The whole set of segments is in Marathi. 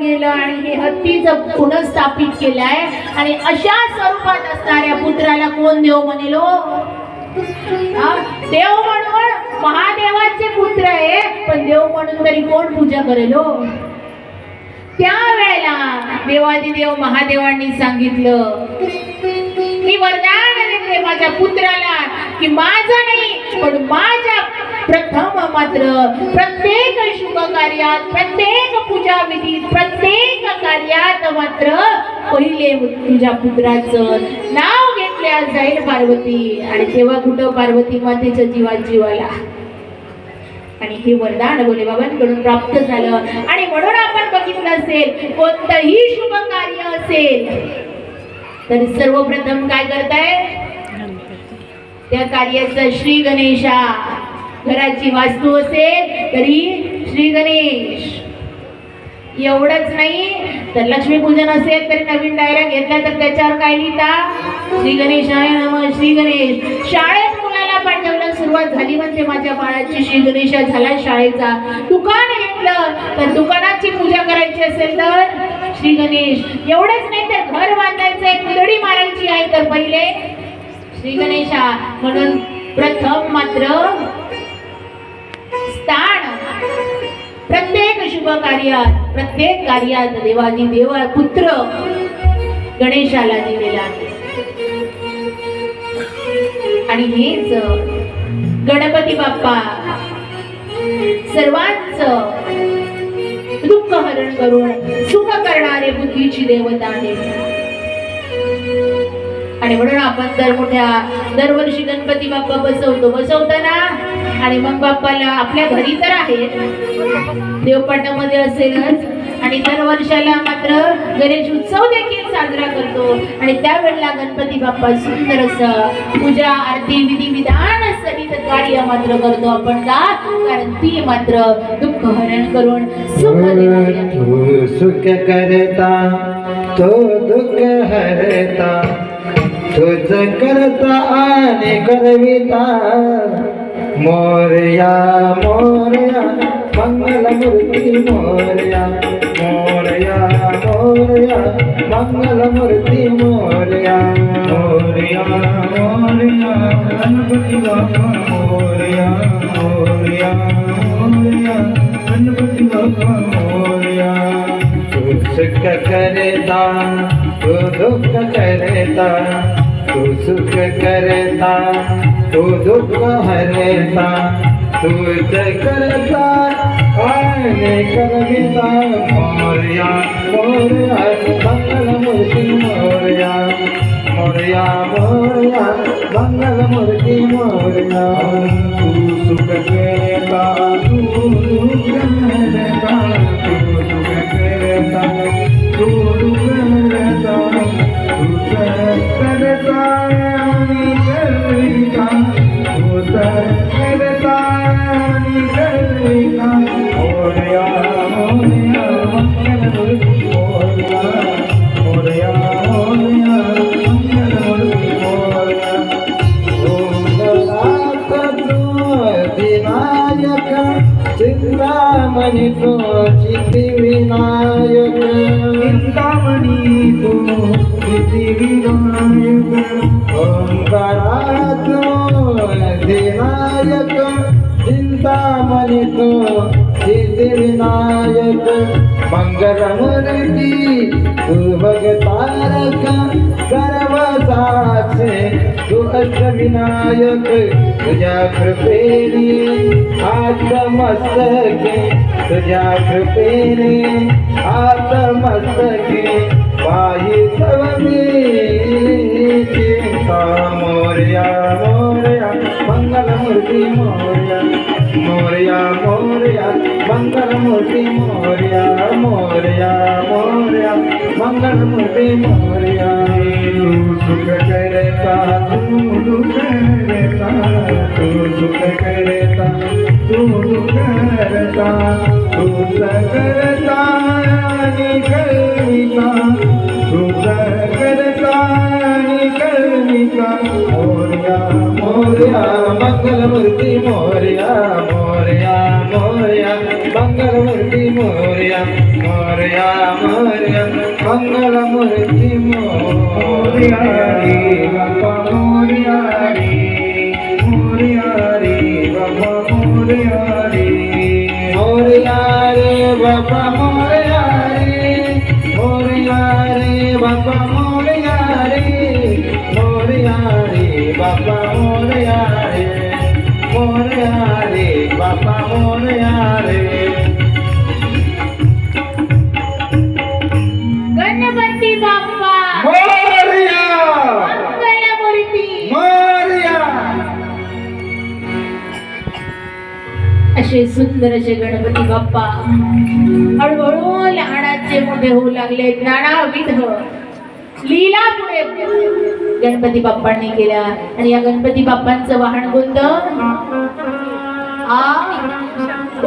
गेलं आणि हे हत्तीचं पुनर्स्थापित केलं आहे आणि अशा स्वरूपात असणाऱ्या पुत्राला कोण देव म्हणेलो हो? देव म्हणून महादेवाचे पुत्र आहे पण देव म्हणून तरी कोण पूजा करेलो हो? त्यावेळेला देवादिदेव महादेवांनी सांगितलं मी वरदान देते माझ्या पुत्राला की माझा नाही पण माझ्या प्रथम मात्र प्रत्येक शुभ कार्यात प्रत्येक पूजा विधीत प्रत्येक कार्यात मात्र पहिले तुझ्या पुत्राचं नाव घेतल्या जाईल पार्वती. आणि तेव्हा कुठं पार्वती मातेच्या जीवात जीवाला? आणि हे वरदान बोले बाबांकडून प्राप्त झालं. आणि म्हणून आपण बघितलं असेल कोणतंही शुभ कार्य असेल तर सर्वप्रथम काय करताय? त्या कार्याचा श्री गणेशा. घराची वास्तू असेल तरी श्री गणेश. एवढंच नाही तर लक्ष्मीपूजन असेल तरी नवीन डायरा घेतला तर त्याच्यावर काय लिहिता? श्री गणेशाय नम श्री गणेश. शाळेत मुलाला पाठवलं सुरुवात झाली म्हणजे माझ्या बाळाची श्री गणेश झाला शाळेचा. दुकान घेतलं तर दुकानाची पूजा करायची असेल तर श्री गणेश. एवढंच नाही तर घर बांधायचं आहे कुदडी मारायची आहे तर पहिले श्री गणेशा. म्हणून प्रथम मात्र स्थान. प्रत्येक शुभ कार्यात प्रत्येक कार्यात देवानी देव पुत्र गणेशाला दिलेला आहे. आणि हेच गणपती बाप्पा सर्वांच दुःख हरण करून सुख करणारे बुद्धीची देवता आहे आणि म्हणून आपण दर मोठ्या दरवर्षी गणपती बाप्पा बसवतो. बसवताना आणि मग बाप्पाला आपल्या घरी तर आहे. देवपाटामध्ये असेलच. आणि दर वर्षाला मात्र गणेश उत्सव देखील साजरा करतो. आणि त्यावेळेला गणपती बाप्पा सुंदर असं पूजा आरती विधी विधान सहित कार्य मात्र करतो आपण का कारण ती मात्र दुःख हरण करून सुख सुख करता तो दुःख हरता. तुझ करता आणि करविता. मोरया मोरया मंगलमूर्ती मोरया. मोरया मोरया मंगलमूर्ती मोरया. मोरया मोरया गणपती बाबा मोरया. मोरया मोरया गणपती बाबा मोरया. तू सुख करता तू दुःख करता. तू सुख करता तू दुःख हरता तूच करता आणि करविता मोरया मोरया मंगलमूर्ती मोरया मोरया मोरया मंगलमूर्ती मोरया। तू सुख करता तू दुःख हरता चिती विनायक ओंकारात तो चिती मंगलमूर्ती तू भगतारक सर्व साक्षे तुझ्या कृपेने आत्मस्तके तुझ्या कृपेने आत्मस्तके पायी सवमी चिंता मोर्या मोर्या मंगलमूर्ती मोर्या मोर्या मोर्या मंगलमूर्ती मोर्या मोर्या मोर्या मंगलमूर्ती मोर्या। तू सुख करता तू दुःख करता तू सुख करता तू दुःख करता तू करता मोर्या मोर्या मंगलमूर्ती मोर्या मोर्या मोरया मंगलमूर्ती मोरया रे बाप्पा मोरया रे मोरया रे बाप्पा मोरया रे मोरया रे बाप्पा मोरया रे मोरया रे बाप्पा मोरया रे मोरया रे बाप्पा मोरया रे मोरया रे असे सुंदर असे गणपती बाप्पा. हळूहळू लहानाचे मोठे होऊ लागले नानाविध. लीला पुढे गणपती बाप्पांनी केल्या. आणि या गणपती बाप्पांचं वाहन कोणतं?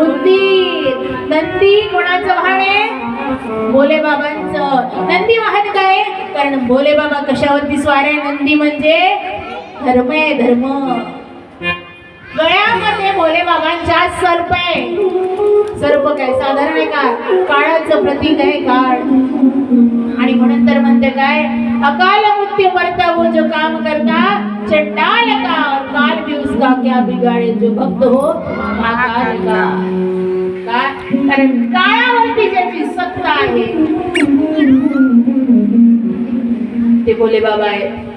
उंदीर नंदी कोणाचं वाहन आहे? भोले बाबांचं. नंदी वाहन काय? कारण भोले बाबा कशावरती स्वार आहे? नंदी म्हणजे धर्म आहे धर्म. गळ्यामध्ये भोले सर्प आहे. सर्प काय साधारण आहे का? काळाचं प्रतीक आहे काळ. आणि म्हणून तर म्हणते काय? अकाल मृत्यू मरता वो हो जो काम करता चंडाल का? और काल भी उसका क्या बिगाड़े जो भक्त हो आकाल का. कारण काळावरती ज्याची सत्ता आहे. ते बोले बाबा आहे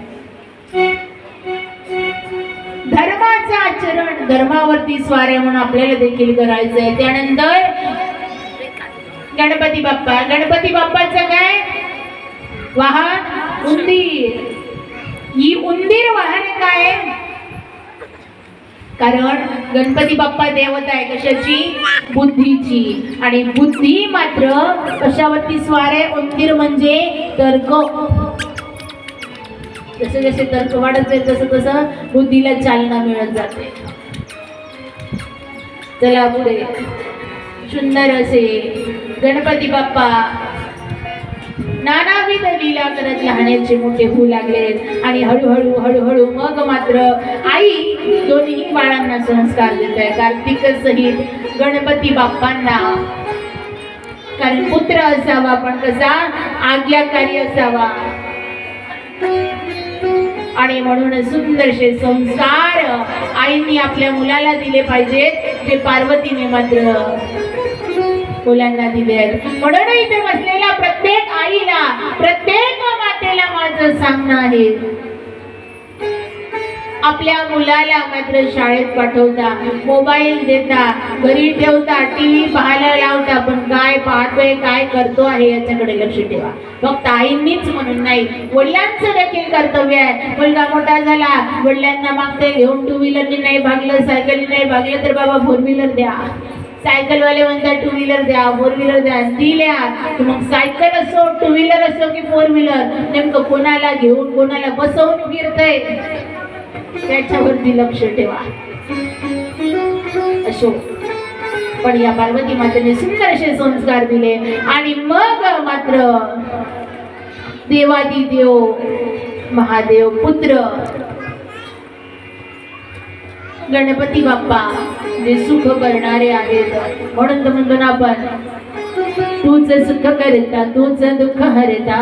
चरण धर्मावरती स्वारे म्हणून आपल्याला देखील करायचंय. त्यानंतर गणपती बाप्पा. गणपती बाप्पाचं काय? वाहन उंदीर. ही उंदीर वाहन काय? कारण गणपती बाप्पा देवता आहे कशाची? बुद्धीची. आणि बुद्धी मात्र कशावरती स्वार? आहे उंदीर म्हणजे तर्क. जसे जसे तर्क वाढत जाईल तसं तसं बुद्धीला चालना मिळत जाते. चला पुढे. सुंदर असे गणपती बाप्पा. नानाविध लीला करत लहानाचे मोठे होऊ लागले आणि हळूहळू हळूहळू मग मात्र आई दोन्ही बाळांना संस्कार देत आहे. कार्तिक सहित गणपती बाप्पांना. कारण पुत्र असावा पण कसा? आज्ञाकारी असावा. आणि म्हणून सुंदरसे संस्कार आईंनी आपल्या मुलाला दिले पाहिजेत जे पार्वतीने मात्र मुलांना दिले आहेत. म्हणून इथे बसलेल्या प्रत्येक आईला प्रत्येक मातेला माझं सांगणं आहे. आपल्या मुलाला मात्र शाळेत पाठवता मोबाईल देता घरी ठेवता टीव्ही पाहायला लावता पण काय पाहतोय काय करतो आहे याच्याकडे लक्ष ठेवा. फक्त आईंनीच म्हणून नाही वडिलांचं देखील कर्तव्य आहे. मुलगा मोठा झाला वडिलांना मागते घेऊन टू व्हीलरनी नाही भागलं सायकलनी नाही भागलं तर बाबा फोर व्हीलर द्या. सायकलवाले म्हणतात टू व्हीलर द्या फोर व्हीलर द्या दिल्या मग सायकल असो टू व्हीलर असो की फोर व्हीलर नेमकं कोणाला घेऊन कोणाला बसवून फिरतंय त्याच्यावरती लक्ष ठेवा. असो पण या पार्वती मातेने सुंदर असे संस्कार दिले आणि मग मात्र देवादी देव महादेव पुत्र गणपती बाप्पा जे सुख करणारे आहेत. म्हणून तर म्हणतो ना आपण तूच सुख करता तूच दुःख हरता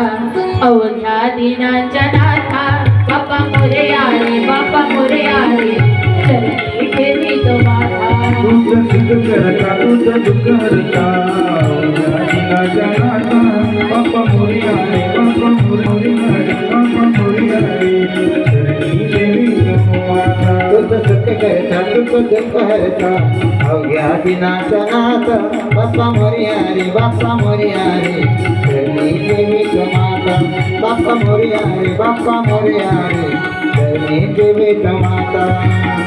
अवघ्या दिनांच्या माझा तुझं सुख करता तुझं दुःख हरता दिनाच्या नाथा बाप्पा मोरया रे बाप्पा मोरया रे बाप्पा मोरया रे शरणी देवी माता तुझं सुख करता तुझं दुःख हरता अवघ्या दिनाचा नाथ बाप्पा मोरया रे बाप्पा मोरया रे शरणी देवी माता बाप्पा मोरया रे बाप्पा मोरया रे शरणी देवी माता